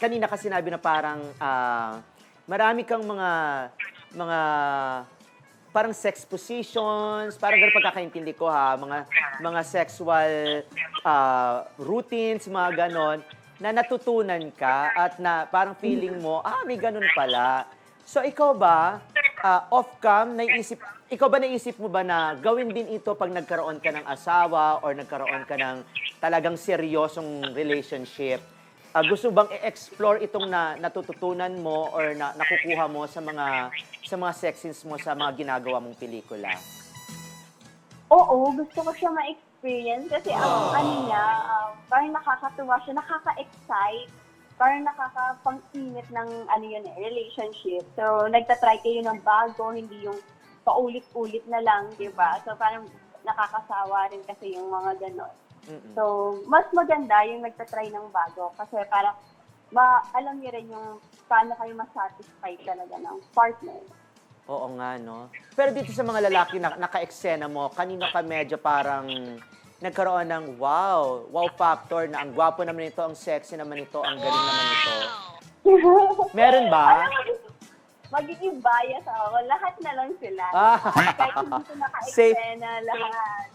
kanina kasi sinabi na parang ah, marami kang mga mga parang sex positions, parang ganun pagkakaintindi ko ha, mga mga sexual ah, routines, mga ganon, na natutunan ka at na parang feeling mo, ah, may ganun pala. So ikaw ba, ah, off-cam, naisip, ikaw ba naisip mo ba na gawin din ito pag nagkaroon ka ng asawa or nagkaroon ka ng talagang seryosong relationship? Ah, gusto bang i-explore itong na natututunan mo or na nakukuha mo sa mga sa mga sex scenes mo sa mga ginagawa mong pelikula? Oo, gusto ko siya ma-experience kasi ang ano niya, ah, parang nakakatuwa siya, nakaka-excite, parang nakakapang-init ng ano yun eh, relationship. So, nagtatry kayo ng bago, hindi yung paulit-ulit na lang, di ba? So, parang nakakasawa rin kasi yung mga ganon. Mm-mm. So, mas maganda yung nagtatry ng bago kasi parang ma alam niyo rin yung paano kayo masatisfy talaga ng partner. Oo nga, no? Pero dito sa mga lalaki na naka-eksena mo, kanino ka medyo parang nagkaroon ng wow, wow factor na ang gwapo naman ito, ang sexy naman ito, ang galing naman ito. Meron ba? Alam magiging bias ako. Lahat na lang sila. Ah. Kahit hindi ko Safe. naka-eksena lahat.